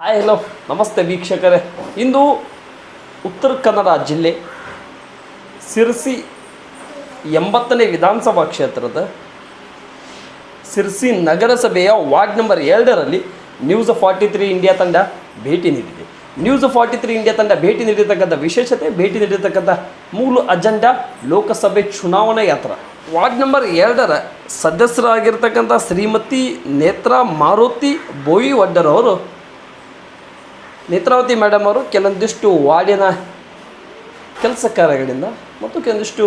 Hi hello ನಮಸ್ತೆ ವೀಕ್ಷಕರೇ. ಇಂದು ಉತ್ತರ ಕನ್ನಡ ಜಿಲ್ಲೆ ಸಿರ್ಸಿ ಎಂಬತ್ತನೇ ವಿಧಾನಸಭಾ ಕ್ಷೇತ್ರದ ಸಿರ್ಸಿ ನಗರಸಭೆಯ ವಾರ್ಡ್ ನಂಬರ್ ಎರಡರಲ್ಲಿ ನ್ಯೂಸ್ ಫಾರ್ಟಿ ತ್ರೀ ಇಂಡಿಯಾ ತಂಡ ಭೇಟಿ ನೀಡಿದೆ. ನ್ಯೂಸ್ ಫಾರ್ಟಿ ತ್ರೀ ಇಂಡಿಯಾ ತಂಡ ಭೇಟಿ ನೀಡಿರ್ತಕ್ಕಂಥ ವಿಶೇಷತೆ, ಭೇಟಿ ನೀಡಿರ್ತಕ್ಕಂಥ ಮೂಲ ಅಜೆಂಡಾ ಲೋಕಸಭೆ ಚುನಾವಣಾ ಯಾತ್ರ. ವಾರ್ಡ್ ನಂಬರ್ ಎರಡರ ಸದಸ್ಯರಾಗಿರ್ತಕ್ಕಂಥ ಶ್ರೀಮತಿ ನೇತ್ರಾ ಮಾರುತಿ ಬೋಯಿ ವಡ್ಡರವರು ನೇತ್ರಾವತಿ ಮೇಡಮ್ ಅವರು ಕೆಲವೊಂದಿಷ್ಟು ವಾರ್ಡಿನ ಕೆಲಸ ಕಾರ್ಯಗಳಿಂದ ಮತ್ತು ಕೆಲವೊಂದಿಷ್ಟು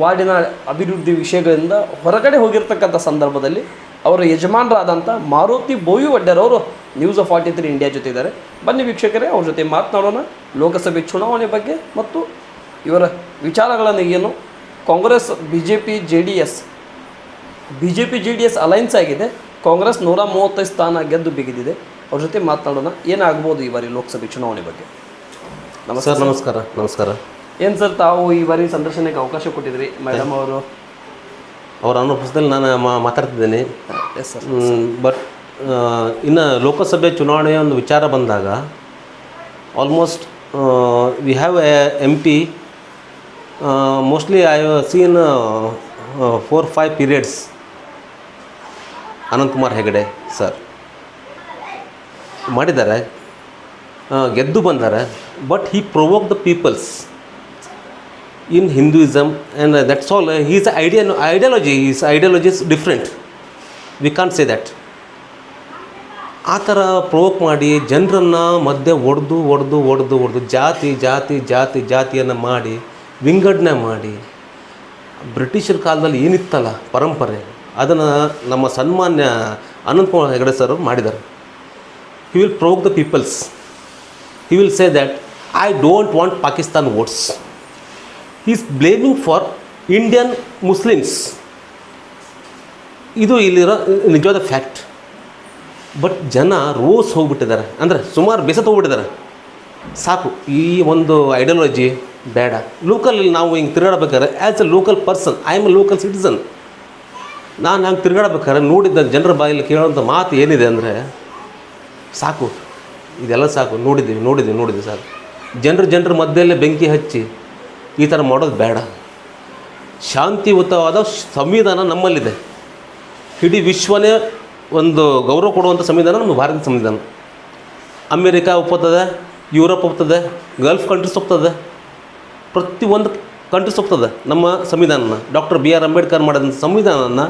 ವಾರ್ಡಿನ ಅಭಿವೃದ್ಧಿ ವಿಷಯಗಳಿಂದ ಹೊರಗಡೆ ಹೋಗಿರ್ತಕ್ಕಂಥ ಸಂದರ್ಭದಲ್ಲಿ ಅವರ ಯಜಮಾನರಾದಂಥ Maruti Boyi ವಡ್ಡರವರು news of forty three India ಜೊತೆ ಇದ್ದಾರೆ ಬನ್ನಿ ವೀಕ್ಷಕರೇ, ಅವ್ರ ಜೊತೆ ಮಾತನಾಡೋಣ. ಲೋಕಸಭೆ ಚುನಾವಣೆ ಬಗ್ಗೆ ಮತ್ತು ಇವರ ವಿಚಾರಗಳನ್ನು ಏನು? Congress B J P J D S B J P J D S alliance ಆಗಿದೆ. ಕಾಂಗ್ರೆಸ್ ನೂರ ಮೂವತ್ತೈದು ಸ್ಥಾನ ಗೆದ್ದು ಬಿಗಿದಿದೆ. ಅವ್ರ ಜೊತೆ ಮಾತನಾಡೋಣ. ಏನಾಗ್ಬೋದು ಈ ಬಾರಿ ಲೋಕಸಭೆ ಚುನಾವಣೆ ಬಗ್ಗೆ? ನಮಸ್ಕಾರ ಸರ್ ನಮಸ್ಕಾರ ನಮಸ್ಕಾರ. ಏನು ಸರ್ ತಾವು ಈ ಬಾರಿ ಸಂದರ್ಶನಕ್ಕೆ ಅವಕಾಶ ಕೊಟ್ಟಿದ್ರಿ? ಮೇಡಮ್ ಅವರು? ಅವರ ಅನುಭವದಲ್ಲಿ ನಾನು ಮಾತಾಡ್ತಿದ್ದೇನೆ. ಎಸ್ ಸರ್ ಬಟ್ ಇನ್ನು ಲೋಕಸಭೆ ಚುನಾವಣೆಯ ಒಂದು ವಿಚಾರ ಬಂದಾಗ almost we have a M P mostly I seen four five periods Anantkumar Hegde sir ಮಾಡಿದ್ದಾರೆ ಗೆದ್ದು ಬಂದಾರೆ but he provoke the peoples in Hinduism and that's all all. Ideal ideology is ideology is different. We can't say that. ಆ ಥರ provoke ಮಾಡಿ ಜನರನ್ನು ಮಧ್ಯೆ ಒಡೆದು ಒಡೆದು ಒಡೆದು ಒಡೆದು ಜಾತಿ ಜಾತಿ ಜಾತಿ, ಜಾತಿಯನ್ನು ಮಾಡಿ, ವಿಂಗಡಣೆ ಮಾಡಿ, ಬ್ರಿಟಿಷರ ಕಾಲದಲ್ಲಿ ಏನಿತ್ತಲ್ಲ ಪರಂಪರೆ, ಅದನ್ನು ನಮ್ಮ ಸನ್ಮಾನ್ಯ ಅನಂತಕುಮಾರ್ ಹೆಗಡೆ ಸರ್ ಮಾಡಿದ್ದಾರೆ he will provoke the peoples he will say that I don't want Pakistan votes is blaming for Indian Muslims ಇದು ಇಲ್ಲಿರೋ ನಿಜವಾದ ಫ್ಯಾಕ್ಟ್ ಬಟ್ ಜನ ರೋಸ್ ಹೋಗ್ಬಿಟ್ಟಿದ್ದಾರೆ. ಅಂದರೆ ಸುಮಾರು ಬೇಸತ್ತು ಹೋಗ್ಬಿಟ್ಟಿದ್ದಾರೆ. ಸಾಕು, ಈ ಒಂದು ಐಡಿಯಾಲಜಿ ಬೇಡ. ಲೋಕಲಲ್ಲಿ ನಾವು ಹಿಂಗೆ ತಿರುಗಾಡಬೇಕಾದ್ರೆ as a local person I am a local citizen ನಾನು ಹಂಗೆ ತಿರುಗಾಡಬೇಕಾದ್ರೆ ನೋಡಿದ್ದ ಜನರ ಬಾಯಲ್ಲಿ ಕೇಳೋಂಥ ಮಾತು ಏನಿದೆ ಅಂದರೆ ಸಾಕು. ಇದೆಲ್ಲ ಸಾಕು. ನೋಡಿದ್ದೀವಿ ನೋಡಿದ್ದೀವಿ ನೋಡಿದ್ದೀವಿ ಸಾಕು. ಜನರ ಜನರ ಮಧ್ಯೆಯಲ್ಲೇ ಬೆಂಕಿ ಹಚ್ಚಿ ಈ ಥರ ಮಾಡೋದು ಬೇಡ. ಶಾಂತಿಯುತವಾದ ಸಂವಿಧಾನ ನಮ್ಮಲ್ಲಿದೆ. ಇಡೀ ವಿಶ್ವನೇ ಒಂದು ಗೌರವ ಕೊಡುವಂಥ ಸಂವಿಧಾನ ನಮ್ಮ ಭಾರತದ ಸಂವಿಧಾನ. ಅಮೇರಿಕಾ ಒಪ್ಪುತ್ತದೆ, ಯುರೋಪ್ ಒಪ್ತದೆ ಗಲ್ಫ್ ಕಂಟ್ರೀಸ್ ಒಪ್ತದೆ ಪ್ರತಿಯೊಂದು ಕಂಟ್ರೀಸ್ ಒಪ್ತದೆ ನಮ್ಮ ಸಂವಿಧಾನನ. ಡಾಕ್ಟರ್ ಬಿ ಆರ್ ಅಂಬೇಡ್ಕರ್ ಮಾಡಿದಂಥ ಸಂವಿಧಾನನ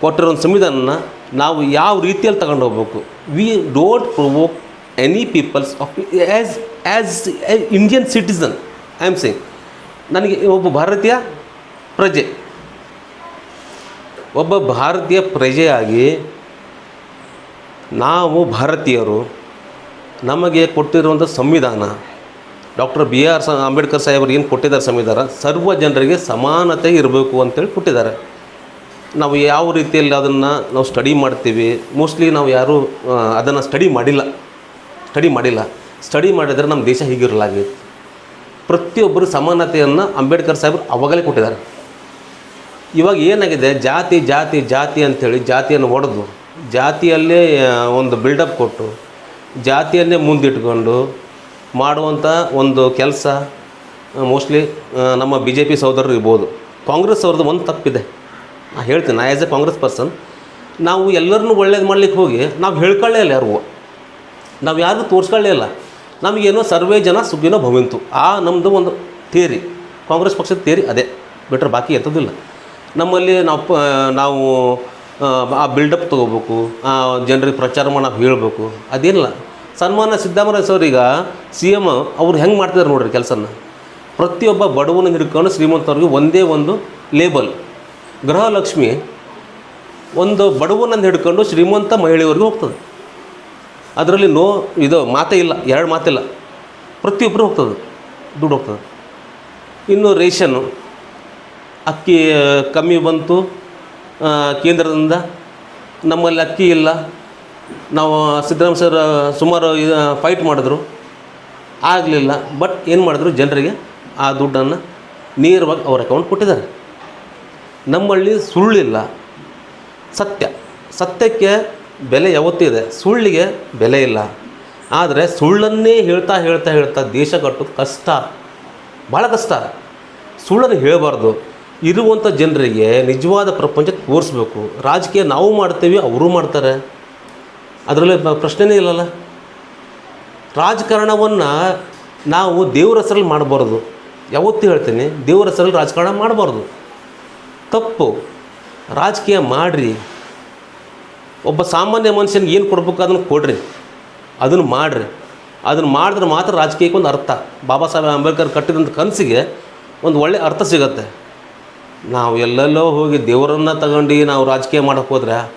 ಕೊಟ್ಟಿರೋ ಸಂವಿಧಾನನ ನಾವು ಯಾವ ರೀತಿಯಲ್ಲಿ ತಗೊಂಡು ಹೋಗ್ಬೇಕು? We don't provoke any peoples of as as Indian citizen I am saying ನನಗೆ ಒಬ್ಬ ಭಾರತೀಯ ಪ್ರಜೆ. ಒಬ್ಬ ಭಾರತೀಯ ಪ್ರಜೆಯಾಗಿ ನಾವು ಭಾರತೀಯರು, ನಮಗೆ ಕೊಟ್ಟಿರುವಂಥ ಸಂವಿಧಾನ ಡಾಕ್ಟರ್ ಬಿ ಆರ್ ಸ ಅಂಬೇಡ್ಕರ್ ಸಾಹೇಬರು ಏನು ಕೊಟ್ಟಿದ್ದಾರೆ ಸಂವಿಧಾನ, ಸರ್ವ ಜನರಿಗೆ ಸಮಾನತೆ ಇರಬೇಕು ಅಂತೇಳಿ ಕೊಟ್ಟಿದ್ದಾರೆ. ನಾವು ಯಾವ ರೀತಿಯಲ್ಲಿ ಅದನ್ನು ನಾವು ಸ್ಟಡಿ ಮಾಡ್ತೀವಿ? ಮೋಸ್ಟ್ಲಿ ನಾವು ಯಾರೂ ಅದನ್ನು ಸ್ಟಡಿ ಮಾಡಿಲ್ಲ. ಸ್ಟಡಿ ಮಾಡಿಲ್ಲ. ಸ್ಟಡಿ ಮಾಡಿದರೆ ನಮ್ಮ ದೇಶ ಹೀಗಿರಲಾಗಿತ್ತು ಪ್ರತಿಯೊಬ್ಬರು ಸಮಾನತೆಯನ್ನು ಅಂಬೇಡ್ಕರ್ ಸಾಹೇಬರು ಅವಾಗಲೇ ಕೊಟ್ಟಿದ್ದಾರೆ. ಇವಾಗ ಏನಾಗಿದೆ? ಜಾತಿ ಜಾತಿ ಜಾತಿ ಅಂಥೇಳಿ ಜಾತಿಯನ್ನು ಒಡೆದು, ಜಾತಿಯಲ್ಲೇ ಒಂದು ಬಿಲ್ಡಪ್ ಕೊಟ್ಟು ಜಾತಿಯನ್ನೇ ಮುಂದಿಟ್ಕೊಂಡು ಮಾಡುವಂಥ ಒಂದು ಕೆಲಸ ಮೋಸ್ಟ್ಲಿ ನಮ್ಮ ಬಿ ಜೆ ಪಿ ಸಹೋದರರು ಇರ್ಬೋದು. ಕಾಂಗ್ರೆಸ್ ಅವ್ರದ್ದು ಒಂದು ತಪ್ಪಿದೆ. ಹೇಳ್ತೀನಿ ನಾ ಆ್ಯಸ್ ಎ ಕಾಂಗ್ರೆಸ್ ಪರ್ಸನ್ ನಾವು ಎಲ್ಲರನ್ನೂ ಒಳ್ಳೇದು ಮಾಡ್ಲಿಕ್ಕೆ ಹೋಗಿ ನಾವು ಹೇಳ್ಕೊಳ್ಳೇ ಇಲ್ಲ ಯಾರಿಗೂ. ನಾವು ಯಾರಿಗೂ ತೋರಿಸ್ಕೊಳ್ಳೇ ಇಲ್ಲ. ನಮಗೇನೋ ಸರ್ವೇ ಜನ ಸುಗ್ಗಿನೋ ಭವಂತು. ಆ ನಮ್ಮದು ಒಂದು ಥಿಯರಿ ಕಾಂಗ್ರೆಸ್ ಪಕ್ಷದ ಥಿಯರಿ ಅದೇ ಬಿಟ್ರೆ ಬಾಕಿ ಎಂಥದ್ದಿಲ್ಲ. ನಮ್ಮಲ್ಲಿ ನಾವು ನಾವು ಆ, ಬಿಲ್ಡಪ್ ತೊಗೋಬೇಕು ಆ ಜನರಿಗೆ ಪ್ರಚಾರ ಮಾಡಿ ನಾವು ಹೇಳಬೇಕು ಅದೇನಿಲ್ಲ. ಸನ್ಮಾನ ಸಿದ್ದರಾಮಯ್ಯ ಸರ್ ಈಗ ಸಿ ಎಂ ಅವ್ರು ಹೆಂಗೆ ಮಾಡ್ತಿದ್ದಾರೆ ನೋಡ್ರಿ ಕೆಲಸನ ಪ್ರತಿಯೊಬ್ಬ ಬಡವನ ಹಿಡ್ಕೊಂಡು ಶ್ರೀಮಂತವ್ರಿಗೆ ಒಂದೇ ಒಂದು ಲೇಬಲ್ ಗೃಹಲಕ್ಷ್ಮಿ ಒಂದು ಬಡವನನ್ನು ಹಿಡ್ಕೊಂಡು ಶ್ರೀಮಂತ ಮಹಿಳೆಯವ್ರಿಗೆ ಹೋಗ್ತದೆ. ಅದರಲ್ಲಿ ನೋ ಇದು ಮಾತೇ ಇಲ್ಲ, ಎರಡು ಮಾತಿಲ್ಲ. ಪ್ರತಿಯೊಬ್ಬರು ಹೋಗ್ತದೆ, ದುಡ್ಡು ಹೋಗ್ತದೆ. ಇನ್ನು ರೇಷನ್ನು ಅಕ್ಕಿ ಕಮ್ಮಿ ಬಂತು ಕೇಂದ್ರದಿಂದ ನಮ್ಮಲ್ಲಿ ಅಕ್ಕಿ ಇಲ್ಲ. ನಾವು ಸಿದ್ದರಾಮಯ್ಯ ಸರ್ ಸುಮಾರು ಫೈಟ್ ಮಾಡಿದ್ರು. ಆಗಲಿಲ್ಲ ಬಟ್ ಏನು ಮಾಡಿದ್ರು? ಜನರಿಗೆ ಆ ದುಡ್ಡನ್ನು ನೇರವಾಗಿ ಅವ್ರ ಅಕೌಂಟ್ ಕೊಟ್ಟಿದ್ದಾರೆ. ನಮ್ಮಲ್ಲಿ ಸುಳ್ಳಿಲ್ಲ. ಸತ್ಯ. ಸತ್ಯಕ್ಕೆ ಬೆಲೆ ಯಾವತ್ತಿದೆ? ಸುಳ್ಳಿಗೆ ಬೆಲೆ ಇಲ್ಲ. ಆದರೆ ಸುಳ್ಳನ್ನೇ ಹೇಳ್ತಾ ಹೇಳ್ತಾ ಹೇಳ್ತಾ ದೇಶ ಕಟ್ಟೋದು ಕಷ್ಟ. ಭಾಳ ಕಷ್ಟ. ಸುಳ್ಳನ್ನು ಹೇಳಬಾರ್ದು. ಇರುವಂಥ ಜನರಿಗೆ ನಿಜವಾದ ಪ್ರಪಂಚ ತೋರಿಸ್ಬೇಕು. ರಾಜಕೀಯ ನಾವು ಮಾಡ್ತೀವಿ, ಅವರು ಮಾಡ್ತಾರೆ. ಅದರಲ್ಲಿ ಪ್ರಶ್ನೆನೇ ಇಲ್ಲಲ್ಲ. ರಾಜಕಾರಣವನ್ನು ನಾವು ದೇವರ ಹೆಸರಲ್ಲಿ ಮಾಡಬಾರ್ದು. ಯಾವತ್ತೂ ಹೇಳ್ತೀನಿ, ದೇವ್ರ ಹೆಸರಲ್ಲಿ ರಾಜಕಾರಣ ಮಾಡಬಾರ್ದು. ತಪ್ಪು. ರಾಜಕೀಯ ಮಾಡಿರಿ. ಒಬ್ಬ ಸಾಮಾನ್ಯ ಮನುಷ್ಯನಿಗೆ ಏನು ಕೊಡ್ಬೇಕು ಅದನ್ನು ಕೊಡ್ರಿ. ಅದನ್ನು ಮಾಡಿರಿ. ಅದನ್ನು ಮಾಡಿದ್ರೆ ಮಾತ್ರ ರಾಜಕೀಯಕ್ಕೆ ಒಂದು ಅರ್ಥ. ಬಾಬಾ ಸಾಹೇಬ್ ಅಂಬೇಡ್ಕರ್ ಕಟ್ಟಿದಂಥ ಕನಸಿಗೆ ಒಂದು ಒಳ್ಳೆಯ ಅರ್ಥ ಸಿಗತ್ತೆ. ನಾವು ಎಲ್ಲೆಲ್ಲೋ ಹೋಗಿ ದೇವರನ್ನು ತಗೊಂಡು ನಾವು ರಾಜಕೀಯ ಮಾಡೋಕ್ಕೆ ಹೋದ್ರೆ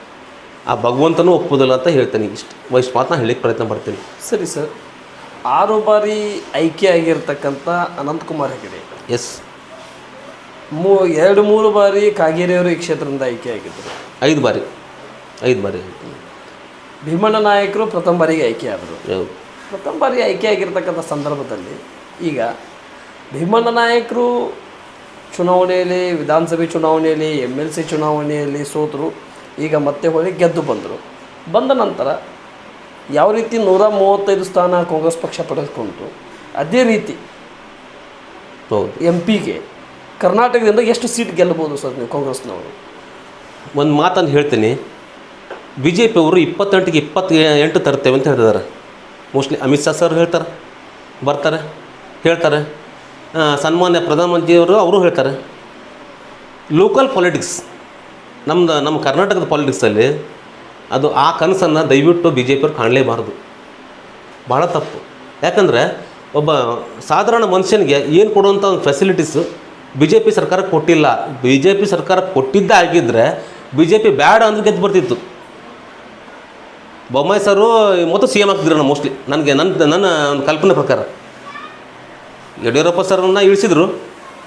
ಆ ಭಗವಂತನೂ ಒಪ್ಪೋದಿಲ್ಲ ಅಂತ ಹೇಳ್ತೇನೆ ಇಷ್ಟು. ವಯಸ್ಸು ಮಾತನ್ನ ಹೇಳಿಕ್ಕೆ ಪ್ರಯತ್ನ ಮಾಡ್ತೀನಿ ಸರಿ ಸರ್. ಆರು ಬಾರಿ ಐಕ್ಯ ಆಗಿರ್ತಕ್ಕಂಥ ಅನಂತಕುಮಾರ್ ಹೆಗಡೆ. ಎಸ್. ಮೂ ಎರಡು ಮೂರು ಬಾರಿ ಕಾಗೇರಿಯವರು ಈ ಕ್ಷೇತ್ರದಿಂದ ಆಯ್ಕೆ ಆಗಿದ್ದರು ಐದು ಬಾರಿ. ಐದು ಬಾರಿ ಭೀಮಣ್ಣ ನಾಯಕರು ಪ್ರಥಮ ಬಾರಿಗೆ ಆಯ್ಕೆ ಆದರು. ಹೌದು. ಪ್ರಥಮ ಬಾರಿ ಆಯ್ಕೆ ಆಗಿರ್ತಕ್ಕಂಥ ಸಂದರ್ಭದಲ್ಲಿ ಈಗ ಭೀಮಣ್ಣ ನಾಯಕರು ಚುನಾವಣೆಯಲ್ಲಿ ವಿಧಾನಸಭೆ ಚುನಾವಣೆಯಲ್ಲಿ ಎಂ ಎಲ್ ಸಿ ಚುನಾವಣೆಯಲ್ಲಿ ಸೋತರು. ಈಗ ಮತ್ತೆ ಹೊಳಿ ಗೆದ್ದು ಬಂದರು. ಬಂದ ನಂತರ ಯಾವ ರೀತಿ ನೂರ ಮೂವತ್ತೈದು ಸ್ಥಾನ ಕಾಂಗ್ರೆಸ್ ಪಕ್ಷ ಪಡೆದುಕೊಂಡು ಅದೇ ರೀತಿ ಹೌದು. ಎಂ ಪಿಗೆ ಕರ್ನಾಟಕದಿಂದ ಎಷ್ಟು ಸೀಟ್ ಗೆಲ್ಲಬಹುದು ಸರ್ ನೀವು ಕಾಂಗ್ರೆಸ್ನವರು? ಒಂದು ಮಾತನ್ನು ಹೇಳ್ತೀನಿ. ಬಿ ಜೆ ಪಿ ಅವರು ಇಪ್ಪತ್ತೆಂಟಿಗೆ ಇಪ್ಪತ್ತು ಎಂಟು ತರ್ತೇವೆ ಅಂತ ಹೇಳ್ತಿದ್ದಾರೆ ಮೋಸ್ಟ್ಲಿ ಅಮಿತ್ ಶಾ ಸರ್ ಹೇಳ್ತಾರೆ, ಬರ್ತಾರೆ, ಹೇಳ್ತಾರೆ. ಸನ್ಮಾನ್ಯ ಪ್ರಧಾನಮಂತ್ರಿಯವರು ಅವರು ಹೇಳ್ತಾರೆ. ಲೋಕಲ್ ಪಾಲಿಟಿಕ್ಸ್ ನಮ್ಮದು ನಮ್ಮ ಕರ್ನಾಟಕದ ಪಾಲಿಟಿಕ್ಸಲ್ಲಿ ಅದು ಆ ಕನಸನ್ನು ದಯವಿಟ್ಟು ಬಿ ಜೆ ಪಿಯವ್ರು ಕಾಣಲೇಬಾರ್ದು. ಭಾಳ ತಪ್ಪು. ಯಾಕಂದರೆ ಒಬ್ಬ ಸಾಧಾರಣ ಮನುಷ್ಯನಿಗೆ ಏನು ಕೊಡುವಂಥ ಒಂದು ಫೆಸಿಲಿಟೀಸು ಬಿ ಜೆ ಪಿ ಸರ್ಕಾರ ಕೊಟ್ಟಿಲ್ಲ. ಬಿ ಜೆ ಪಿ ಸರ್ಕಾರ ಕೊಟ್ಟಿದ್ದೇ ಆಗಿದ್ದರೆ ಬಿ ಜೆ ಪಿ ಬ್ಯಾಡ ಅಂದ್ರೆ ಗೆದ್ದು ಬರ್ತಿತ್ತು. ಬೊಮ್ಮಾಯಿ ಸರು ಮತ್ತು ಸಿ ಎಂ ಆಗ್ತಿದ್ರು ಮೋಸ್ಟ್ಲಿ ನನಗೆ ನನ್ನ ನನ್ನ ಒಂದು ಕಲ್ಪನೆ ಪ್ರಕಾರ. ಯಡಿಯೂರಪ್ಪ ಸರ್ನ ಇಳಿಸಿದ್ರು.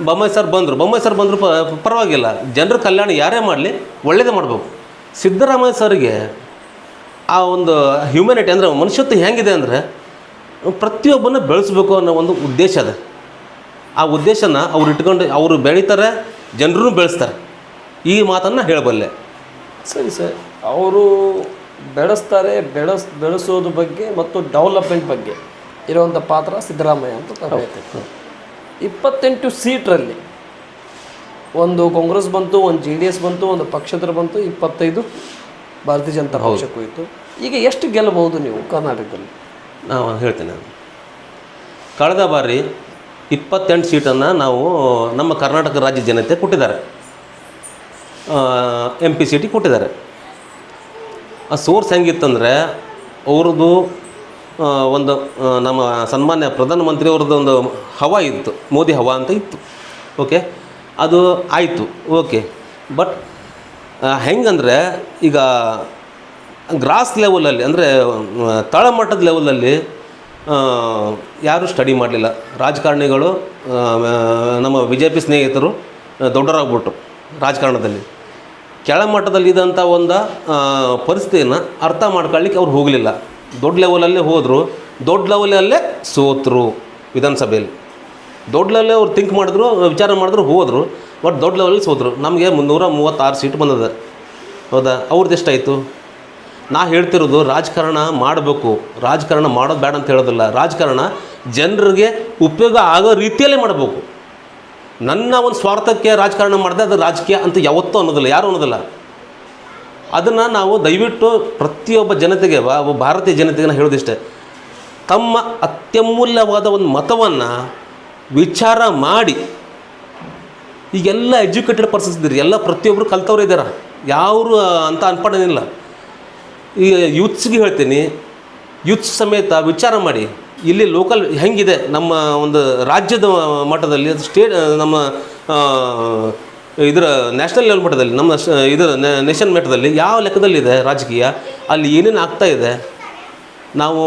ಬೊಮ್ಮಾಯಿ ಸರ್ ಬಂದರು. ಬೊಮ್ಮಾಯಿ ಸರ್ ಬಂದರು ಪರವಾಗಿಲ್ಲ. ಜನರ ಕಲ್ಯಾಣ ಯಾರೇ ಮಾಡಲಿ, ಒಳ್ಳೇದೇ ಮಾಡಬೇಕು. ಸಿದ್ದರಾಮಯ್ಯ ಸರ್ಗೆ ಆ ಒಂದು ಹ್ಯೂಮ್ಯಾನಿಟಿ ಅಂದರೆ ಮನುಷ್ಯತ್ವ ಹೆಂಗಿದೆ ಅಂದರೆ ಪ್ರತಿಯೊಬ್ಬನ ಬೆಳೆಸಬೇಕು ಅನ್ನೋ ಒಂದು ಉದ್ದೇಶ ಅದ. ಆ ಉದ್ದೇಶನ ಅವ್ರು ಇಟ್ಕೊಂಡು ಅವರು ಬೆಳೀತಾರೆ ಜನರೂ ಬೆಳೆಸ್ತಾರೆ. ಈ ಮಾತನ್ನು ಹೇಳಬಲ್ಲೆ. ಸರಿ ಸರ್ ಅವರು ಬೆಳೆಸ್ತಾರೆ ಬೆಳೆಸ್ ಬೆಳೆಸೋದು ಬಗ್ಗೆ ಮತ್ತು ಡೆವಲಪ್ಮೆಂಟ್ ಬಗ್ಗೆ ಇರುವಂಥ ಪಾತ್ರ ಸಿದ್ದರಾಮಯ್ಯ ಅಂತ ತಾವು ಹೇಳ್ತೀವಿ. ಇಪ್ಪತ್ತೆಂಟು ಸೀಟ್ರಲ್ಲಿ ಒಂದು ಕಾಂಗ್ರೆಸ್ ಬಂತು ಒಂದು ಜೆ ಡಿ ಎಸ್ ಬಂತು ಒಂದು ಪಕ್ಷೇತರ ಬಂತು ಇಪ್ಪತ್ತೈದು ಭಾರತೀಯ ಜನತಾ ಪಕ್ಷಕ್ಕೆ ಹೋಯಿತು. ಈಗ ಎಷ್ಟು ಗೆಲ್ಲಬಹುದು ನೀವು ಕರ್ನಾಟಕದಲ್ಲಿ? ನಾವು ಹೇಳ್ತೇನೆ. ಕಳೆದ ಬಾರಿ ಇಪ್ಪತ್ತೆಂಟು ಸೀಟನ್ನು ನಾವು ನಮ್ಮ ಕರ್ನಾಟಕ ರಾಜ್ಯ ಜನತೆ ಕೊಟ್ಟಿದ್ದಾರೆ. ಎಂ ಪಿ ಸೀಟಿಗೆ ಕೊಟ್ಟಿದ್ದಾರೆ. ಆ ಸೋರ್ಸ್ ಹೆಂಗಿತ್ತಂದರೆ ಅವ್ರದ್ದು ಒಂದು ನಮ್ಮ ಸನ್ಮಾನ್ಯ ಪ್ರಧಾನಮಂತ್ರಿ ಅವ್ರದ್ದು ಒಂದು ಹವಾ ಇತ್ತು, ಮೋದಿ ಹವಾ ಅಂತ ಇತ್ತು. ಓಕೆ? ಅದು ಆಯಿತು, ಓಕೆ. ಬಟ್ ಹೆಂಗಂದರೆ ಈಗ ಗ್ರಾಸ್ ಲೆವೆಲಲ್ಲಿ ಅಂದರೆ ತಳಮಟ್ಟದ ಲೆವೆಲಲ್ಲಿ ಯಾರೂ ಸ್ಟಡಿ ಮಾಡಲಿಲ್ಲ. ರಾಜಕಾರಣಿಗಳು ನಮ್ಮ ಬಿ ಜೆ ಪಿ ಸ್ನೇಹಿತರು ದೊಡ್ಡರಾಗ್ಬಿಟ್ರು ರಾಜಕಾರಣದಲ್ಲಿ. ಕೆಳಮಟ್ಟದಲ್ಲಿ ಇದ್ದಂಥ ಒಂದು ಪರಿಸ್ಥಿತಿಯನ್ನು ಅರ್ಥ ಮಾಡ್ಕೊಳ್ಳಿಕ್ಕೆ ಅವ್ರು ಹೋಗಲಿಲ್ಲ. ದೊಡ್ಡ ಲೆವೆಲಲ್ಲೇ ಹೋದರು, ದೊಡ್ಡ ಲೆವೆಲಲ್ಲೇ ಸೋತರು ವಿಧಾನಸಭೆಯಲ್ಲಿ. ದೊಡ್ಡ ಲೆವೆಲ್ ಅವ್ರು ಥಿಂಕ್ ಮಾಡಿದ್ರು, ವಿಚಾರ ಮಾಡಿದ್ರು, ಹೋದರು ಬಟ್ ದೊಡ್ಡ ಲೆವೆಲಲ್ಲಿ ಸೋತರು. ನಮಗೆ ಮುನ್ನೂರ ಮೂವತ್ತಾರು ಸೀಟ್ ಬಂದದ. ಹೌದಾ? ಅವ್ರದ್ದು ಎಷ್ಟಾಯಿತು? ನಾ ಹೇಳ್ತಿರೋದು ರಾಜಕಾರಣ ಮಾಡಬೇಕು. ರಾಜಕಾರಣ ಮಾಡೋದು ಬೇಡ ಅಂತ ಹೇಳೋದಿಲ್ಲ. ರಾಜಕಾರಣ ಜನರಿಗೆ ಉಪಯೋಗ ಆಗೋ ರೀತಿಯಲ್ಲೇ ಮಾಡಬೇಕು. ನನ್ನ ಒಂದು ಸ್ವಾರ್ಥಕ್ಕೆ ರಾಜಕಾರಣ ಮಾಡಿದೆ ಅದು ರಾಜಕೀಯ ಅಂತ ಯಾವತ್ತೂ ಅನ್ನೋದಿಲ್ಲ. ಯಾರು ಅನ್ನೋದಿಲ್ಲ. ಅದನ್ನು ನಾವು ದಯವಿಟ್ಟು ಪ್ರತಿಯೊಬ್ಬ ಜನತೆಗೆ ಭಾರತೀಯ ಜನತೆಗೆ ನಾನು ಹೇಳೋದಿಷ್ಟೇ ತಮ್ಮ ಅತ್ಯಮೂಲ್ಯವಾದ ಒಂದು ಮತವನ್ನು ವಿಚಾರ ಮಾಡಿ. ಈಗೆಲ್ಲ ಎಜುಕೇಟೆಡ್ ಪರ್ಸನ್ಸ್ ಇದ್ದೀರಿ. ಎಲ್ಲ ಪ್ರತಿಯೊಬ್ಬರು ಕಲ್ತವ್ರು ಇದ್ದಾರೆ? ಯಾರು ಅಂತ ಅನ್ಪಡೇನಿಲ್ಲ ಈಗ ಯೂತ್ಸ್ಗೆ ಹೇಳ್ತೀನಿ ಯೂತ್ಸ್ ಸಮೇತ ವಿಚಾರ ಮಾಡಿ. ಇಲ್ಲಿ ಲೋಕಲ್ ಹೆಂಗಿದೆ? ನಮ್ಮ ಒಂದು ರಾಜ್ಯದ ಮಟ್ಟದಲ್ಲಿ ಅದು ಸ್ಟೇಟ್ ನಮ್ಮ ಇದರ ನ್ಯಾಷನಲ್ ಲೆವೆಲ್ ಮಟ್ಟದಲ್ಲಿ ನಮ್ಮ ಇದರ ನೇಷನ್ ಮಟ್ಟದಲ್ಲಿ ಯಾವ ಲೆಕ್ಕದಲ್ಲಿದೆ ರಾಜಕೀಯ? ಅಲ್ಲಿ ಏನೇನು ಆಗ್ತಾ ಇದೆ? ನಾವು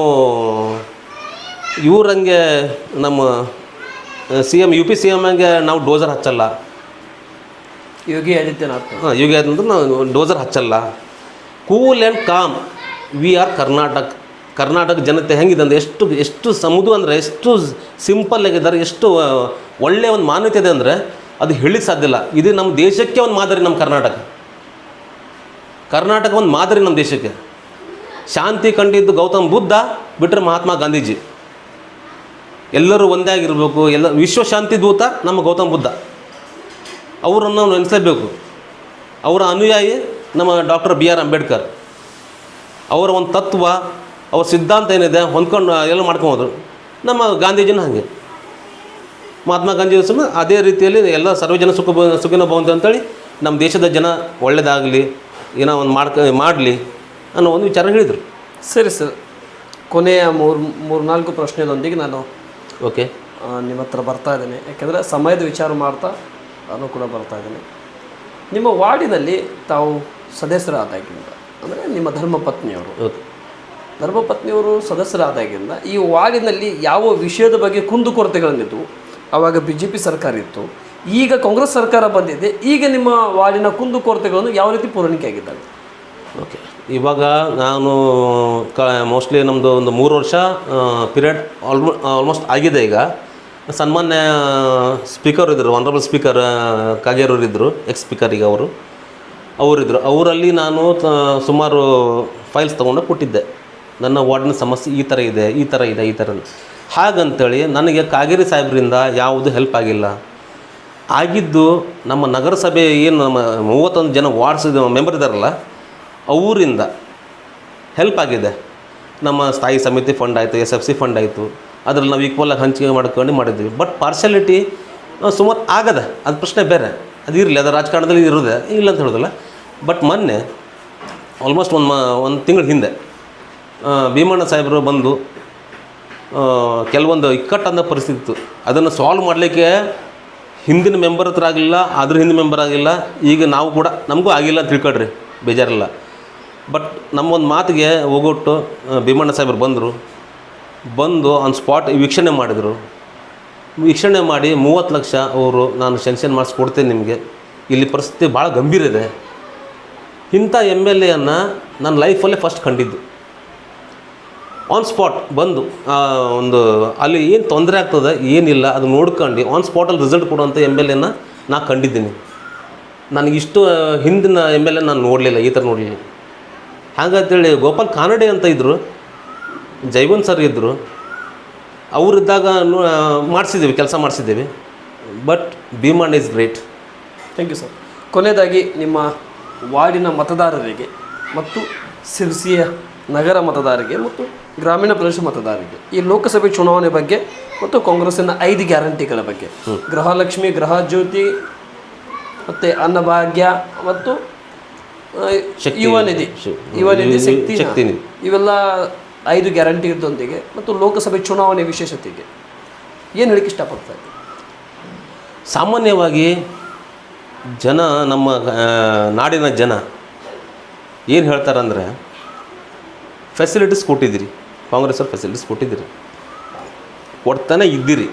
ಇವ್ರಂಗೆ ನಮ್ಮ C M U P C M ಹಂಗೆ ನಾವು ಡೋಸರ್ ಹಚ್ಚಲ್ಲ. ಯೋಗಿ ಆದಿತ್ಯನಾಥ್. ಹಾಂ ಯೋಗಿ ಆದಿತ್ಯನಾಥ್ ನಾವು dozer ಹಚ್ಚಲ್ಲ. Cool and calm. We are Karnataka. Karnataka ಜನತೆ ಹೆಂಗಿದೆ ಅಂದ್ರೆ ಎಷ್ಟು ಎಷ್ಟು ಸಮುದು ಅಂದರೆ ಎಷ್ಟು ಸಿಂಪಲ್ ಆಗಿದ್ದಾರೆ, ಎಷ್ಟು ಒಳ್ಳೆಯ ಒಂದು ಮಾನ್ಯತೆ ಇದೆ ಅಂದರೆ ಅದು ಹೇಳಿಕ್ಕೆ ಸಾಧ್ಯ ಇಲ್ಲ. ಇದು ನಮ್ಮ ದೇಶಕ್ಕೆ ಒಂದು ಮಾದರಿ ನಮ್ಮ ಕರ್ನಾಟಕ. ಕರ್ನಾಟಕ ಒಂದು ಮಾದರಿ ನಮ್ಮ ದೇಶಕ್ಕೆ. ಶಾಂತಿ ಕಂಡಿದ್ದು ಗೌತಮ್ ಬುದ್ಧ ಬಿಟ್ಟರೆ ಮಹಾತ್ಮ ಗಾಂಧೀಜಿ. ಎಲ್ಲರೂ ಒಂದೇ ಆಗಿರಬೇಕು, ಎಲ್ಲ ವಿಶ್ವಶಾಂತಿ ದೂತ ನಮ್ಮ ಗೌತಮ್ ಬುದ್ಧ. ಅವರನ್ನು ನಾವು ನೆನೆಸಲೇಬೇಕು. ಅವರ ಅನುಯಾಯಿ ನಮ್ಮ ಡಾಕ್ಟರ್ ಬಿ ಆರ್ ಅಂಬೇಡ್ಕರ್. ಅವರ ಒಂದು ತತ್ವ ಅವ್ರ ಸಿದ್ಧಾಂತ ಏನಿದೆ ಹೊಂದ್ಕೊಂಡು ಎಲ್ಲ ಮಾಡ್ಕೊಬೋದು ನಮ್ಮ ಗಾಂಧೀಜಿನ ಹಾಗೆ. ಮಹಾತ್ಮ ಗಾಂಧಿ ಸುಮ್ಮನೆ ಅದೇ ರೀತಿಯಲ್ಲಿ ಎಲ್ಲ ಸರ್ವಜನ ಸುಖ ಸುಖಿನ ಭವಂತು ಅಂತೇಳಿ ನಮ್ಮ ದೇಶದ ಜನ ಒಳ್ಳೆಯದಾಗಲಿ ಏನೋ ಒಂದು ಮಾಡ್ಕ ಮಾಡಲಿ ಅನ್ನೋ ಒಂದು ವಿಚಾರ ಹೇಳಿದರು. ಸರಿ ಸರ್. ಕೊನೆಯ ಮೂರು ಮೂರು ನಾಲ್ಕು ಪ್ರಶ್ನೆದೊಂದಿಗೆ ನಾನು ಓಕೆ. ನಿಮ್ಮ ಹತ್ರ ಬರ್ತಾ ಇದ್ದೇನೆ. ಯಾಕೆಂದರೆ ಸಮಯದ ವಿಚಾರ ಮಾಡ್ತಾ ನಾನು ಕೂಡ ಬರ್ತಾ ಇದ್ದೇನೆ. ನಿಮ್ಮ ವಾರ್ಡಿನಲ್ಲಿ ತಾವು ಸದಸ್ಯರಾದಾಗಿಂದ. ಅಂದರೆ ನಿಮ್ಮ ಧರ್ಮಪತ್ನಿಯವರು ಧರ್ಮಪತ್ನಿಯವರು ಸದಸ್ಯರಾದಾಗಿಂದ ಈ ವಾರ್ಡಿನಲ್ಲಿ ಯಾವ ವಿಷಯದ ಬಗ್ಗೆ ಕುಂದುಕೊರತೆಗಳನ್ನಿದ್ದವು ಆವಾಗ ಬಿ ಜೆ ಪಿ ಸರ್ಕಾರ ಇತ್ತು ಈಗ ಕಾಂಗ್ರೆಸ್ ಸರ್ಕಾರ ಬಂದಿದೆ ಈಗ ನಿಮ್ಮ ವಾರ್ಡಿನ ಕುಂದುಕೊರತೆಗಳನ್ನು ಯಾವ ರೀತಿ ಪೂರೈಕೆ ಆಗಿದ್ದಾವೆ? ಓಕೆ. ಇವಾಗ ನಾನು ಕ ಮೋಸ್ಟ್ಲಿ ನಮ್ಮದು ಒಂದು ಮೂರು ವರ್ಷ ಪಿರಿಯಡ್ ಆಲ್ಮೋ ಆಲ್ಮೋಸ್ಟ್ ಆಗಿದೆ ಈಗ. ಸನ್ಮಾನ್ಯ ಸ್ಪೀಕರ್ ಇದ್ದರು ಆನರಬಲ್ ಸ್ಪೀಕರ್ ಕಾಗೇರವ್ರು ಇದ್ದರು ಎಕ್ಸ್ ಸ್ಪೀಕರ್ ಈಗ ಅವರು. ಅವರಿದ್ದರು ಅವರಲ್ಲಿ ನಾನು ಸುಮಾರು ಫೈಲ್ಸ್ ತೊಗೊಂಡು ಕೊಟ್ಟಿದ್ದೆ. ನನ್ನ ವಾರ್ಡ್ನ ಸಮಸ್ಯೆ ಈ ಥರ ಇದೆ, ಈ ಥರ ಇದೆ, ಈ ಥರ ಹಾಗಂತೇಳಿ ನನಗೆ ಕಾಗೇರಿ ಸಾಹೇಬ್ರಿಂದ ಯಾವುದು ಹೆಲ್ಪ್ ಆಗಿಲ್ಲ. ಆಗಿದ್ದು ನಮ್ಮ ನಗರಸಭೆ ಏನು ನಮ್ಮ ಮೂವತ್ತೊಂದು ಜನ ವಾರ್ಡ್ಸ್ ಮೆಂಬರ್ ಇದ್ದಾರಲ್ಲ ಅವರಿಂದ ಹೆಲ್ಪ್ ಆಗಿದೆ. ನಮ್ಮ ಸ್ಥಾಯಿ ಸಮಿತಿ ಫಂಡ್ ಆಯಿತು ಎಸ್ ಎಫ್ ಸಿ ಫಂಡ್ ಆಯಿತು. ಅದರಲ್ಲಿ ನಾವು ಈಕ್ವಲಾಗಿ ಹಂಚಿಕೆ ಮಾಡ್ಕೊಂಡು ಮಾಡಿದ್ವಿ. ಬಟ್ ಪಾರ್ಶಾಲಿಟಿ ಸುಮಾರು ಆಗದೆ. ಅದು ಪ್ರಶ್ನೆ ಬೇರೆ. ಅದು ಇರಲಿ, ಅದು ರಾಜಕಾರಣದಲ್ಲಿ ಇರೋದೆ ಇಲ್ಲ ಅಂತ ಹೇಳೋದಿಲ್ಲ ಬಟ್ ಮೊನ್ನೆ ಆಲ್ಮೋಸ್ಟ್ ಒಂದು ಮ, ಒಂದು ತಿಂಗಳ ಹಿಂದೆ ಭೀಮಣ್ಣ ಸಾಹೇಬರು ಬಂದು ಕೆಲವೊಂದು ಇಕ್ಕಟ್ಟಂದ ಪರಿಸ್ಥಿತಿ ಇತ್ತು. ಅದನ್ನು ಸಾಲ್ವ್ ಮಾಡಲಿಕ್ಕೆ ಹಿಂದಿನ ಮೆಂಬರ್ ಹತ್ರ ಆಗಲಿಲ್ಲ ಅದ್ರ ಹಿಂದಿನ ಮೆಂಬರ್ ಆಗಿಲ್ಲ, ಈಗ ನಾವು ಕೂಡ, ನಮಗೂ ಆಗಿಲ್ಲ ಅಂತ ತಿಳ್ಕೊಡ್ರಿ ಬೇಜಾರಿಲ್ಲ. ಬಟ್ ನಮ್ಮ ಒಂದು ಮಾತಿಗೆ ಹೋಗೊಟ್ಟು ಭೀಮಣ್ಣ ಸಾಹೇಬರು ಬಂದರು, ಬಂದು ಆನ್ ಸ್ಪಾಟ್ ವೀಕ್ಷಣೆ ಮಾಡಿದರು. ವೀಕ್ಷಣೆ ಮಾಡಿ ಮೂವತ್ತು ಲಕ್ಷ ಅವರು ನಾನು ಶೆನ್ಷನ್ ಮಾಡಿಸ್ಕೊಡ್ತೇನೆ ನಿಮಗೆ. ಇಲ್ಲಿ ಪರಿಸ್ಥಿತಿ ಭಾಳ ಗಂಭೀರ ಇದೆ. ಇಂಥ ಎಂ ಎಲ್ ಎಯನ್ನು ನನ್ನ ಲೈಫಲ್ಲೇ ಫಸ್ಟ್ ಕಂಡಿದ್ದು. ಆನ್ ಸ್ಪಾಟ್ ಬಂದು ಒಂದು ಅಲ್ಲಿ ಏನು ತೊಂದರೆ ಆಗ್ತದೆ, ಏನಿಲ್ಲ, ಅದು ನೋಡ್ಕೊಂಡು ಆನ್ ಸ್ಪಾಟಲ್ಲಿ ರಿಸಲ್ಟ್ ಕೊಡುವಂಥ ಎಂ ಎಲ್ ಎನ ನಾ ಕಂಡಿದ್ದೀನಿ. ನನಗಿಷ್ಟು ಹಿಂದಿನ ಎಂ ಎಲ್ ಎ ನಾನು ನೋಡಲಿಲ್ಲ, ಈ ಥರ ನೋಡಲಿಲ್ಲ. ಹಾಗಂತೇಳಿ ಗೋಪಾಲ್ ಕಾನಡೆ ಅಂತ ಇದ್ದರು ಜೈವನ್ ಸರ್ ಇದ್ದರು ಅವರಿದ್ದಾಗ ಮಾಡಿಸಿದ್ದೀವಿ ಕೆಲಸ ಮಾಡಿಸಿದ್ದೀವಿ. But Bhimanna is great thank you sir ಕೊನೆಯದಾಗಿ ನಿಮ್ಮ ವಾರ್ಡಿನ ಮತದಾರರಿಗೆ ಮತ್ತು ಸಿರ್ಸಿಯ ನಗರ ಮತದಾರರಿಗೆ ಮತ್ತು ಗ್ರಾಮೀಣ ಪ್ರದೇಶ ಮತದಾರರಿಗೆ ಈ ಲೋಕಸಭೆ ಚುನಾವಣೆ ಬಗ್ಗೆ ಮತ್ತು ಕಾಂಗ್ರೆಸ್ಸಿನ ಐದು ಗ್ಯಾರಂಟಿಗಳ ಬಗ್ಗೆ. ಗೃಹಲಕ್ಷ್ಮಿ ಗೃಹ ಜ್ಯೋತಿ ಮತ್ತು ಅನ್ನಭಾಗ್ಯ ಮತ್ತು ಯುವ ನಿಧಿ. ಯುವ ನಿಧಿ ಶಕ್ತಿ. ಇವೆಲ್ಲ ಐದು ಗ್ಯಾರಂಟಿಗಳೊಂದಿಗೆ ಮತ್ತು ಲೋಕಸಭೆ ಚುನಾವಣೆ ವಿಶೇಷತೆಗೆ. ಏನು ಹೇಳಿಕ್ಕೆ ಇಷ್ಟಪಡ್ತಾ ಇದ್ದೆ ಸಾಮಾನ್ಯವಾಗಿ ಜನ ನಮ್ಮ ನಾಡಿನ ಜನ ಏನು ಹೇಳ್ತಾರಂದರೆ ಫೆಸಿಲಿಟೀಸ್ ಕೊಟ್ಟಿದ್ದೀರಿ. ಕಾಂಗ್ರೆಸ್ ಅವ್ರು ಫೆಸಿಲಿಟೀಸ್ ಕೊಟ್ಟಿದ್ದೀರಿ. ಕೊಡ್ತಾನೆ ಇದ್ದೀರಿ.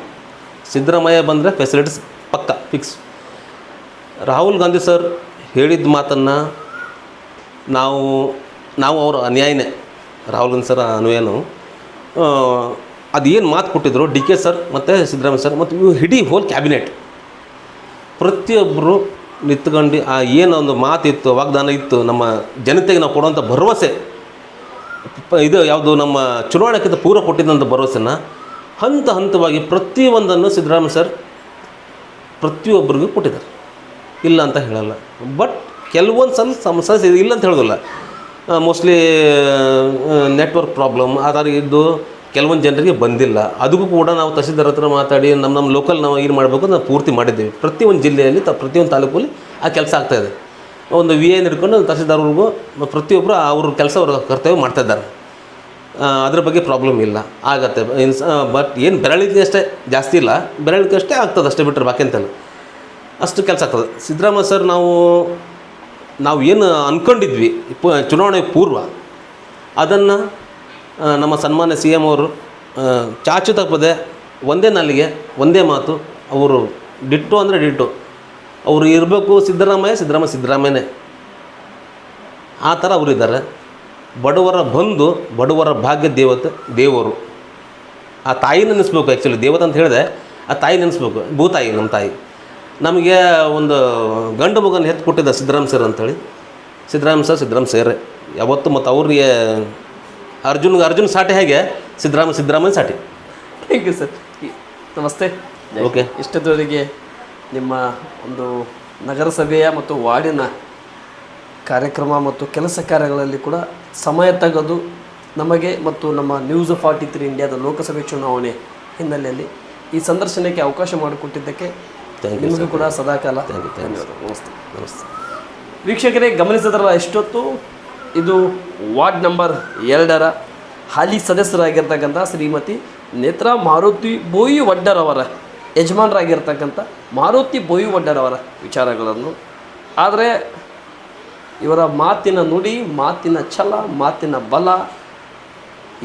ಸಿದ್ದರಾಮಯ್ಯ ಬಂದರೆ ಫೆಸಿಲಿಟೀಸ್ ಪಕ್ಕ ಫಿಕ್ಸ್ ರಾಹುಲ್ ಗಾಂಧಿ ಸರ್ ಹೇಳಿದ ಮಾತನ್ನು ನಾವು ನಾವು ಅವರ ಅನ್ಯಾಯನೇ. ರಾಹುಲ್ ಗಾಂಧಿ ಸರ್ ಅನ್ವಯನು ಏನು ಮಾತು ಕೊಟ್ಟಿದ್ರು ಡಿ ಕೆ ಸರ್ ಮತ್ತು ಸಿದ್ದರಾಮಯ್ಯ ಸರ್ ಮತ್ತು ಇಡೀ ಹೋಲ್ ಕ್ಯಾಬಿನೆಟ್. ಪ್ರತಿಯೊಬ್ಬರು ನಿಂತ್ಕೊಂಡು ಆ ಏನೊಂದು ಮಾತಿತ್ತು, ವಾಗ್ದಾನ ಇತ್ತು, ನಮ್ಮ ಜನತೆಗೆ ನಾವು ಕೊಡುವಂಥ ಭರವಸೆ. ಇದು ಯಾವುದು ನಮ್ಮ ಚುನಾವಣೆಗಿಂತ ಪೂರ್ವ ಕೊಟ್ಟಿದ್ದಂಥ ಭರವಸೆನ ಹಂತ ಹಂತವಾಗಿ ಪ್ರತಿಯೊಂದನ್ನು ಸಿದ್ದರಾಮಯ್ಯ ಸರ್ ಪ್ರತಿಯೊಬ್ಬರಿಗೂ ಕೊಟ್ಟಿದ್ದಾರೆ. ಇಲ್ಲ ಅಂತ ಹೇಳಲ್ಲ. ಬಟ್ ಕೆಲವೊಂದು ಸಲ ಸಮಸ್ಯೆ ಇಲ್ಲ ಅಂತ ಹೇಳೋದಿಲ್ಲ. ಮೋಸ್ಟ್ಲಿ ನೆಟ್ವರ್ಕ್ ಪ್ರಾಬ್ಲಮ್ ಆ ಥರ ಇದ್ದು ಕೆಲವೊಂದು ಜನರಿಗೆ ಬಂದಿಲ್ಲ. ಅದಕ್ಕೂ ಕೂಡ ನಾವು ತಹಸೀಲ್ದಾರ್ ಹತ್ರ ಮಾತಾಡಿ ನಮ್ಮ ನಮ್ಮ ಲೋಕಲ್ ನಾವು ಏನು ಮಾಡಬೇಕು ನಾವು ಪೂರ್ತಿ ಮಾಡಿದ್ದೀವಿ. ಪ್ರತಿಯೊಂದು ಜಿಲ್ಲೆಯಲ್ಲಿ ತ, ಪ್ರತಿಯೊಂದು ತಾಲೂಕಲ್ಲಿ ಆ ಕೆಲಸ ಆಗ್ತಾಯಿದೆ ಒಂದು ವಿ ಎನ್ ಹಿಡ್ಕೊಂಡು ತಹಸೀಲ್ದಾರ್ವರೆಗೂ ಪ್ರತಿಯೊಬ್ಬರು ಅವ್ರ ಕೆಲಸ ಅವ್ರ ಕರ್ತವ್ಯ ಮಾಡ್ತಾಯಿದ್ದಾರೆ ಇದ್ದಾರೆ. ಅದ್ರ ಬಗ್ಗೆ ಪ್ರಾಬ್ಲಮ್ ಇಲ್ಲ. ಆಗತ್ತೆ. ಇನ್ಸ್ ಬಟ್ ಏನು ಬೆರಳಿಗೆ ಅಷ್ಟೇ ಜಾಸ್ತಿ ಇಲ್ಲ. ಬೆರಳಿಗೆ ಅಷ್ಟೇ ಆಗ್ತದೆ ಅಷ್ಟೇ ಬಿಟ್ಟರೆ ಬಾಕಿ ಅಂತಲ್ಲ ಅಷ್ಟು ಕೆಲಸ ಆಗ್ತದೆ. ಸಿದ್ದರಾಮಯ್ಯ ಸರ್, ನಾವು ನಾವು ಏನು ಅಂದ್ಕೊಂಡಿದ್ವಿ ಪ, ಚುನಾವಣೆ ಪೂರ್ವ ಅದನ್ನು ನಮ್ಮ ಸನ್ಮಾನ್ಯ ಸಿ ಎಂ ಅವರು ಚಾಚು ತಪ್ಪದೆ ಒಂದೇ ನಾಲಿಗೆ, ಒಂದೇ ಮಾತು ಅವರು ಡಿಟ್ಟು ಅಂದರೆ ಡಿಟ್ಟು. ಅವರು ಇರಬೇಕು ಸಿದ್ದರಾಮಯ್ಯ ಸಿದ್ದರಾಮಯ್ಯ ಸಿದ್ದರಾಮಯ್ಯನೇ. ಆ ಥರ ಅವರಿದ್ದಾರೆ ಬಡವರ ಬಂಧು, ಬಡವರ ಭಾಗ್ಯ ದೇವತೆ, ದೇವರು. ಆ ತಾಯಿ ನೆನೆಸ್ಬೇಕು ಆ್ಯಕ್ಚುಲಿ ದೇವತೆ ಅಂತ ಹೇಳಿದೆ. ಆ ತಾಯಿ ನೆನೆಸ್ಬೇಕು, ಭೂತಾಯಿ, ನಮ್ಮ ತಾಯಿ. ನಮಗೆ ಒಂದು ಗಂಡು ಮಗನ ಹೆತ್ತು ಕೊಟ್ಟಿದ್ದ ಸಿದ್ದರಾಮ ಸರ್ ಅಂತೇಳಿ. ಸಿದ್ದರಾಮ ಸರ್ ಸಿದ್ದರಾಮ ಸೇರೆ ಯಾವತ್ತು ಮತ್ತು ಅವ್ರಿಗೆ ಅರ್ಜುನ್ ಅರ್ಜುನ್ ಸಾಟಿ ಹೇಗೆ? ಸಿದ್ದರಾಮ ಸಿದ್ದರಾಮಯ್ಯ ಸಾಟಿ. ಥ್ಯಾಂಕ್ ಯು ಸರ್ ನಮಸ್ತೆ. ಓಕೆ ಇಷ್ಟದವರೆಗೆ ನಿಮ್ಮ ಒಂದು ನಗರಸಭೆಯ ಮತ್ತು ವಾರ್ಡಿನ ಕಾರ್ಯಕ್ರಮ ಮತ್ತು ಕೆಲಸ ಕಾರ್ಯಗಳಲ್ಲಿ ಕೂಡ ಸಮಯ ತೆಗೆದು ನಮಗೆ ಮತ್ತು ನಮ್ಮ ನ್ಯೂಸ್ ಫಾರ್ಟಿ ತ್ರೀ ಇಂಡಿಯಾದ ಲೋಕಸಭೆ ಚುನಾವಣೆ ಹಿನ್ನೆಲೆಯಲ್ಲಿ ಈ ಸಂದರ್ಶನಕ್ಕೆ ಅವಕಾಶ ಮಾಡಿಕೊಟ್ಟಿದ್ದಕ್ಕೆ ನಿಮಗೂ ಕೂಡ ಸದಾಕಾಲ. Thank you. ನಮಸ್ತೆ. ನಮಸ್ತೆ. ವೀಕ್ಷಕರೇ ಗಮನಿಸಿದ್ರಲ್ಲ ಎಷ್ಟೊತ್ತು ಇದು ವಾರ್ಡ್ ನಂಬರ್ ಎರಡರ ಹಾಲಿ ಸದಸ್ಯರಾಗಿರ್ತಕ್ಕಂಥ ಶ್ರೀಮತಿ ನೇತ್ರಾ ಮಾರುತಿ ಬೋಯಿ ವಡ್ಡರವರ ಯಜಮಾನರಾಗಿರ್ತಕ್ಕಂಥ ಮಾರುತಿ ಬೋಯಿ ವಡ್ಡರವರ ವಿಚಾರಗಳನ್ನು. ಆದರೆ ಇವರ ಮಾತಿನ ನುಡಿ ಮಾತಿನ ಛಲ ಮಾತಿನ ಬಲ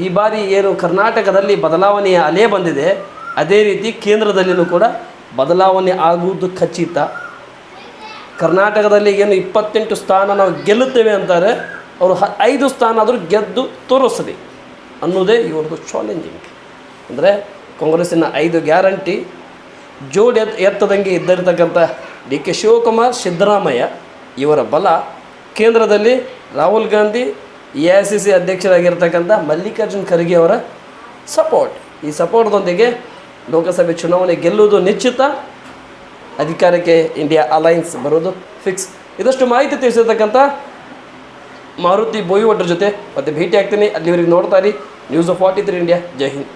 ಈ ಬಾರಿ ಏನು ಕರ್ನಾಟಕದಲ್ಲಿ ಬದಲಾವಣೆಯ ಅಲೆ ಬಂದಿದೆ ಅದೇ ರೀತಿ ಕೇಂದ್ರದಲ್ಲಿಯೂ ಕೂಡ ಬದಲಾವಣೆ ಆಗುವುದು ಖಚಿತ. ಕರ್ನಾಟಕದಲ್ಲಿ ಏನು ಇಪ್ಪತ್ತೆಂಟು ಸ್ಥಾನ ನಾವು ಗೆಲ್ಲುತ್ತೇವೆ ಅಂತಾರೆ, ಅವರು ಹ, ಐದು ಸ್ಥಾನ ಆದರೂ ಗೆದ್ದು ತೋರಿಸಲಿ ಅನ್ನೋದೇ ಇವ್ರದ್ದು ಚಾಲೆಂಜಿಂಗ್ ಅಂದರೆ ಕಾಂಗ್ರೆಸ್ಸಿನ ಐದು ಗ್ಯಾರಂಟಿ, ಜೋಡಿ ಎತ್, ಎತ್ತದಂಗೆ ಇದ್ದಿರತಕ್ಕಂಥ ಡಿ ಕೆ ಶಿವಕುಮಾರ್, ಸಿದ್ದರಾಮಯ್ಯ ಇವರ ಬಲ. ಕೇಂದ್ರದಲ್ಲಿ Rahul Gandhi, A I C C ಅಧ್ಯಕ್ಷರಾಗಿರ್ತಕ್ಕಂಥ Mallikarjun Kharge ಅವರ ಸಪೋರ್ಟ್ ಈ ಸಪೋರ್ಟ್ದೊಂದಿಗೆ ಲೋಕಸಭೆ ಚುನಾವಣೆ ಗೆಲ್ಲುವುದು ನಿಶ್ಚಿತ? ಅಧಿಕಾರಕ್ಕೆ ಇಂಡಿಯಾ ಅಲೈನ್ಸ್ ಬರೋದು ಫಿಕ್ಸ್ ಇದಷ್ಟು ಮಾಹಿತಿ ತಿಳಿಸಿರ್ತಕ್ಕಂಥ ಮಾರುತಿ ಬೋಯಿವಡ್ರ ಜೊತೆ ಮತ್ತೆ ಭೇಟಿ ಆಗ್ತೀನಿ ಅಲ್ಲಿವರೆಗೆ ನೋಡ್ತಾ news of forty three India Jai Hind.